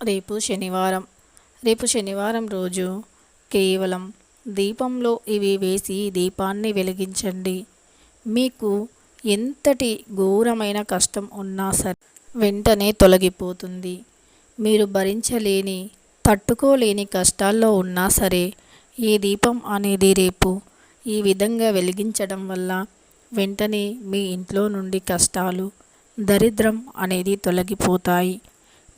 రేపు శనివారం. రేపు శనివారం రోజు కేవలం దీపంలో ఇవి వేసి దీపాన్ని వెలిగించండి. మీకు ఎంతటి ఘోరమైన కష్టం ఉన్నా సరే వెంటనే తొలగిపోతుంది. మీరు భరించలేని తట్టుకోలేని కష్టాల్లో ఉన్నా సరే ఈ దీపం అనేది రేపు ఈ విధంగా వెలిగించడం వల్ల వెంటనే మీ ఇంట్లో నుండి కష్టాలు దరిద్రం అనేది తొలగిపోతాయి.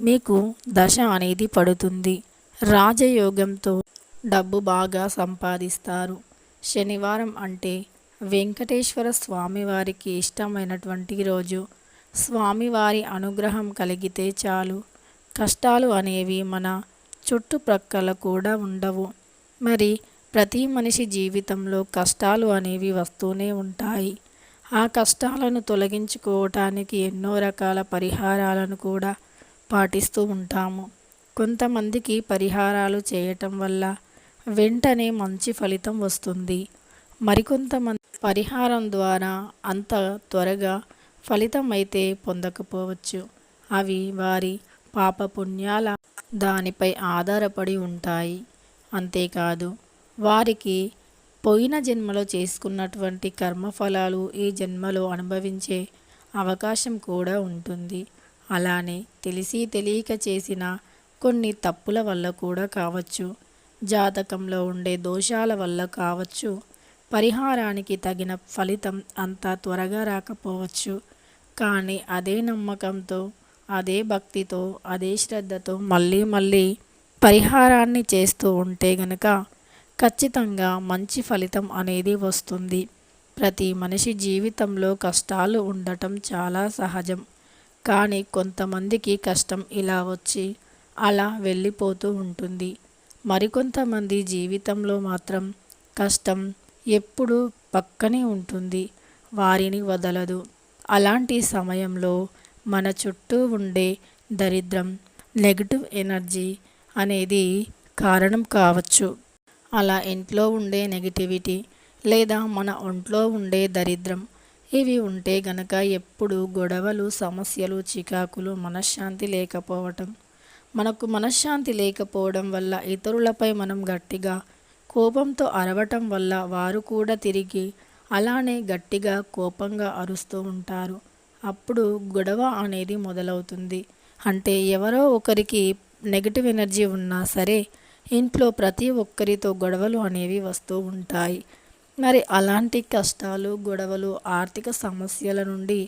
మీకు దశ అనేది పడుతుంది. రాజయోగంతో డబ్బు బాగా సంపాదిస్తారు. శనివారం అంటే వెంకటేశ్వర స్వామివారికి ఇష్టమైనటువంటి రోజు. స్వామివారి అనుగ్రహం కలిగితే చాలు. కష్టాలు అనేవి మన చుట్టుప్రక్కల కూడా ఉండవు. మరి ప్రతి మనిషి జీవితంలో కష్టాలు అనేవి వస్తూనే ఉంటాయి. ఆ కష్టాలను తొలగించుకోవటానికి ఎన్నో రకాల పరిహారాలను కూడా పాటిస్తూ ఉంటాము. కొంతమందికి పరిహారాలు చేయటం వల్ల వెంటనే మంచి ఫలితం వస్తుంది. మరికొంతమంది పరిహారం ద్వారా అంత త్వరగా ఫలితం అయితే పొందకపోవచ్చు. అవి వారి పాపపుణ్యాల దానిపై ఆధారపడి ఉంటాయి. అంతేకాదు వారికి పోయిన జన్మలో చేసుకున్నటువంటి కర్మఫలాలు ఈ జన్మలో అనుభవించే అవకాశం కూడా ఉంటుంది. అలానే తెలిసి తెలియక చేసిన కొన్ని తప్పుల వల్ల కూడా కావచ్చు. జాతకంలో ఉండే దోషాల వల్ల కావచ్చు. పరిహారానికి తగిన ఫలితం అంత త్వరగా రాకపోవచ్చు. కానీ అదే నమ్మకంతో అదే భక్తితో అదే శ్రద్ధతో మళ్ళీ మళ్ళీ పరిహారాన్ని చేస్తూ ఉంటే గనక ఖచ్చితంగా మంచి ఫలితం అనేది వస్తుంది. ప్రతి మనిషి జీవితంలో కష్టాలు ఉండటం చాలా సహజం. కానీ కొంతమందికి కష్టం ఇలా వచ్చి అలా వెళ్ళిపోతూ ఉంటుంది. మరికొంతమంది జీవితంలో మాత్రం కష్టం ఎప్పుడూ పక్కనే ఉంటుంది. వారిని వదలదు. అలాంటి సమయంలో మన చుట్టూ ఉండే దరిద్రం నెగిటివ్ ఎనర్జీ అనేది కారణం కావచ్చు. అలా ఇంట్లో ఉండే నెగిటివిటీ లేదా మన ఒంట్లో ఉండే దరిద్రం ఇవి ఉంటే గనక ఎప్పుడు గొడవలు సమస్యలు చికాకులు మనశ్శాంతి లేకపోవటం. మనకు మనశ్శాంతి లేకపోవడం వల్ల ఇతరులపై మనం గట్టిగా కోపంతో అరవటం వల్ల వారు కూడా తిరిగి అలానే గట్టిగా కోపంగా అరుస్తూ ఉంటారు. అప్పుడు గొడవ అనేది మొదలవుతుంది. అంటే ఎవరో ఒకరికి నెగిటివ్ ఎనర్జీ ఉన్నా సరే ఇంట్లో ప్రతి ఒక్కరితో గొడవలు అనేవి వస్తూ ఉంటాయి. మరి అలాంటి కష్టాలు గొడవలు ఆర్థిక సమస్యల నుండి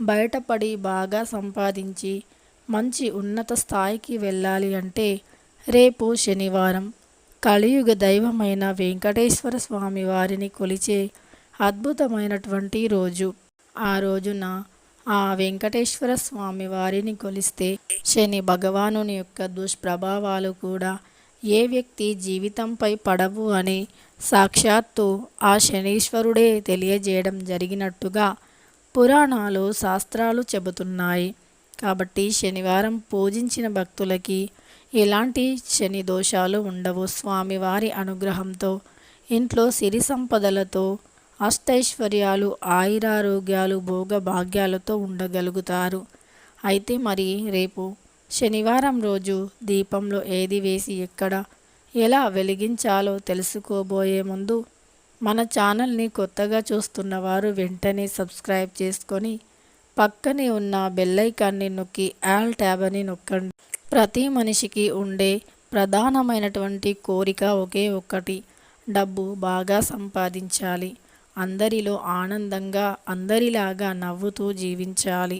బయటపడి బాగా సంపాదించి మంచి ఉన్నత స్థాయికి వెళ్ళాలి అంటే రేపు శనివారం కలియుగ దైవమైన వెంకటేశ్వర స్వామి వారిని కొలిచే అద్భుతమైనటువంటి రోజు. ఆ రోజున ఆ వెంకటేశ్వర స్వామి వారిని కొలిస్తే శని భగవానుని యొక్క దుష్ప్రభావాలు కూడా ఏ వ్యక్తి జీవితంపై పడవు అని సాక్షాత్తు ఆ శనీశ్వరుడే తెలియజేయడం జరిగినట్టుగా పురాణాలు శాస్త్రాలు చెబుతున్నాయి. కాబట్టి శనివారం పూజించిన భక్తులకి ఎలాంటి శని దోషాలు ఉండవు. స్వామివారి అనుగ్రహంతో ఇంట్లో సిరి సంపదలతో అష్టైశ్వర్యాలు ఆయురారోగ్యాలు భోగ భాగ్యాలతో ఉండగలుగుతారు. అయితే మరి రేపు శనివారం రోజు దీపంలో ఏది వేసి ఎక్కడ ఎలా వెలిగించాలో తెలుసుకోబోయే ముందు మన ఛానల్ని కొత్తగా చూస్తున్న వారు వెంటనే సబ్స్క్రైబ్ చేసుకొని పక్కనే ఉన్న బెల్లైకాన్ని నొక్కి ఆల్ ట్యాబ్ అని నొక్కండి. ప్రతి మనిషికి ఉండే ప్రధానమైనటువంటి కోరిక ఒకే ఒక్కటి డబ్బు బాగా సంపాదించాలి. అందరిలో ఆనందంగా అందరిలాగా నవ్వుతూ జీవించాలి.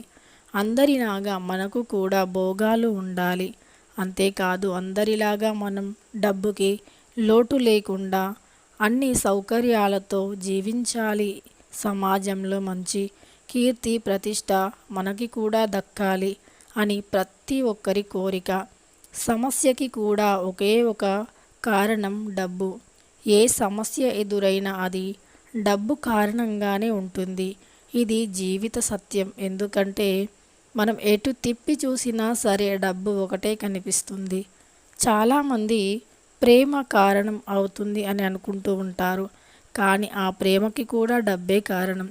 అందరిలాగా మనకు కూడా భోగాలు ఉండాలి. అంతేకాదు అందరిలాగా మనం డబ్బుకి లోటు లేకుండా అన్ని సౌకర్యాలతో జీవించాలి. సమాజంలో మంచి కీర్తి ప్రతిష్ట మనకి కూడా దక్కాలి అని ప్రతి ఒక్కరి కోరిక. సమస్యకి కూడా ఒకే ఒక కారణం డబ్బు. ఏ సమస్య ఎదురైనా అది డబ్బు కారణంగానే ఉంటుంది. ఇది జీవిత సత్యం. ఎందుకంటే మనం ఎటు తిప్పి చూసినా సరే డబ్బు ఒకటే కనిపిస్తుంది. చాలామంది ప్రేమ కారణం అవుతుంది అని అనుకుంటూ ఉంటారు. కానీ ఆ ప్రేమకి కూడా డబ్బే కారణం.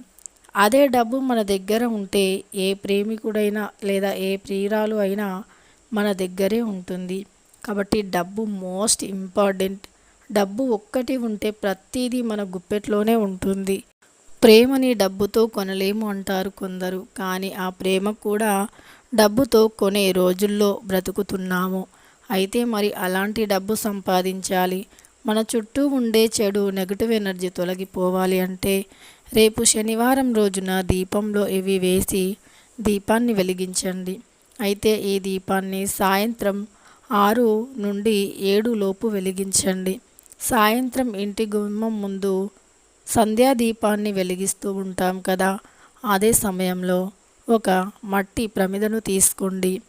అదే డబ్బు మన దగ్గర ఉంటే ఏ ప్రేమికుడైనా లేదా ఏ ప్రియురాలు అయినా మన దగ్గరే ఉంటుంది. కాబట్టి డబ్బు మోస్ట్ ఇంపార్టెంట్. డబ్బు ఒక్కటి ఉంటే ప్రతిదీ మన గుప్పెట్లోనే ఉంటుంది. ప్రేమని డబ్బుతో కొనలేము అంటారు కొందరు కానీ ఆ ప్రేమ కూడా డబ్బుతో కొనే రోజుల్లో బ్రతుకుతున్నాము. అయితే మరి అలాంటి డబ్బు సంపాదించాలి. మన చుట్టూ ఉండే చెడు నెగటివ్ ఎనర్జీ తొలగిపోవాలి అంటే రేపు శనివారం రోజున దీపంలో ఇవి వేసి దీపాన్ని వెలిగించండి. అయితే ఈ దీపాన్ని సాయంత్రం ఆరు నుండి ఏడు లోపు వెలిగించండి. సాయంత్రం ఇంటి గుమ్మం ముందు సంధ్యాదీపాన్ని వెలిగిస్తూ ఉంటాం కదా. అదే సమయంలో ఒక మట్టి ప్రమిదను తీసుకోండి.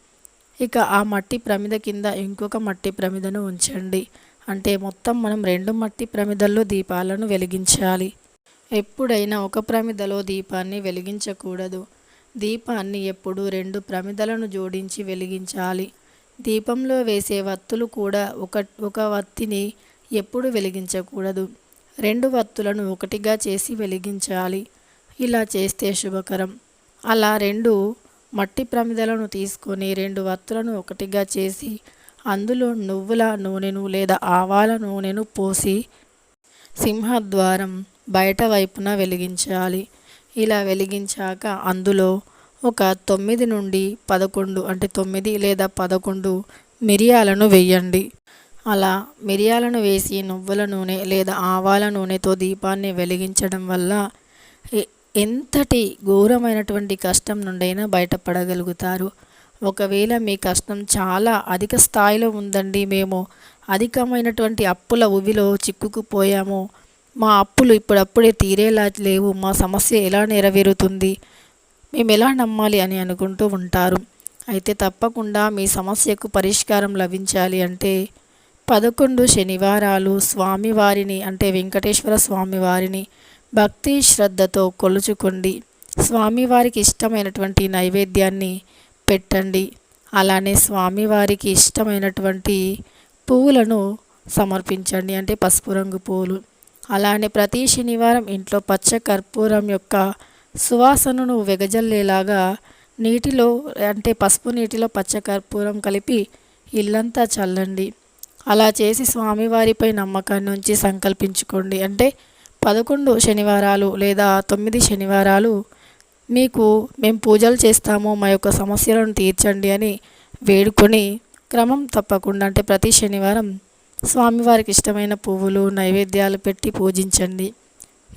ఇక ఆ మట్టి ప్రమిద కింద ఇంకొక మట్టి ప్రమిదను ఉంచండి. అంటే మొత్తం మనం రెండు మట్టి ప్రమిదల్లో దీపాలను వెలిగించాలి. ఎప్పుడైనా ఒక ప్రమిదలో దీపాన్ని వెలిగించకూడదు. దీపాన్ని ఎప్పుడు రెండు ప్రమిదలను జోడించి వెలిగించాలి. దీపంలో వేసే వత్తులు కూడా ఒక ఒక వత్తిని ఎప్పుడు వెలిగించకూడదు. రెండు వత్తులను ఒకటిగా చేసి వెలిగించాలి. ఇలా చేస్తే శుభకరం. అలా రెండు మట్టి ప్రమిదలను తీసుకొని రెండు వత్తులను ఒకటిగా చేసి అందులో నువ్వుల నూనెను లేదా ఆవాల నూనెను పోసి సింహద్వారం బయట వైపున వెలిగించాలి. ఇలా వెలిగించాక అందులో ఒక తొమ్మిది నుండి పదకొండు అంటే తొమ్మిది లేదా పదకొండు మిరియాలను వేయండి. అలా మిరియాలను వేసి నువ్వుల నూనె లేదా ఆవాల నూనెతో దీపాన్ని వెలిగించడం వల్ల ఎంతటి ఘోరమైనటువంటి కష్టం నుండైనా బయటపడగలుగుతారు. ఒకవేళ మీ కష్టం చాలా అధిక స్థాయిలో ఉందండి మేము అధికమైనటువంటి అప్పుల ఉవిలో చిక్కుకుపోయాము. మా అప్పులు ఇప్పుడప్పుడే తీరేలా లేవు మా సమస్య ఎలా నెరవేరుతుంది మేము ఎలా నమ్మాలి అని అనుకుంటూ ఉంటారు. అయితే తప్పకుండా మీ సమస్యకు పరిష్కారం లభించాలి అంటే పదకొండు శనివారాలు స్వామివారిని అంటే వెంకటేశ్వర స్వామివారిని భక్తి శ్రద్ధతో కొలుచుకోండి. స్వామివారికి ఇష్టమైనటువంటి నైవేద్యాన్ని పెట్టండి. అలానే స్వామివారికి ఇష్టమైనటువంటి పువ్వులను సమర్పించండి. అంటే పసుపు రంగు పువ్వులు అలానే ప్రతి శనివారం ఇంట్లో పచ్చ కర్పూరం యొక్క సువాసనను వెగజల్లేలాగా నీటిలో అంటే పసుపు నీటిలో పచ్చ కర్పూరం కలిపి ఇల్లంతా చల్లండి. అలా చేసి స్వామివారిపై నమ్మకాన్ని ఉంచి సంకల్పించుకోండి. అంటే పదకొండు శనివారాలు లేదా తొమ్మిది శనివారాలు మీకు మేము పూజలు చేస్తాము మా యొక్క సమస్యలను తీర్చండి అని వేడుకొని క్రమం తప్పకుండా అంటే ప్రతి శనివారం స్వామివారికి ఇష్టమైన పువ్వులు నైవేద్యాలు పెట్టి పూజించండి.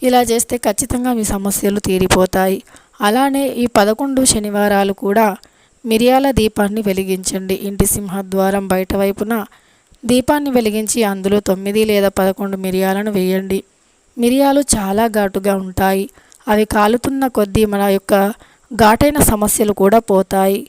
ఇలా చేస్తే ఖచ్చితంగా మీ సమస్యలు తీరిపోతాయి. అలానే ఈ పదకొండు శనివారాలు కూడా మిరియాల దీపాన్ని వెలిగించండి. ఇంటి సింహద్వారం బయట వైపున దీపాన్ని వెలిగించి అందులో తొమ్మిది లేదా పదకొండు మిరియాలను వేయండి. మిరియాలు చాలా ఘాటుగా ఉంటాయి. అవి కాలుతున్న కొద్దీ మన యొక్క ఘాటైన సమస్యలు కూడా పోతాయి.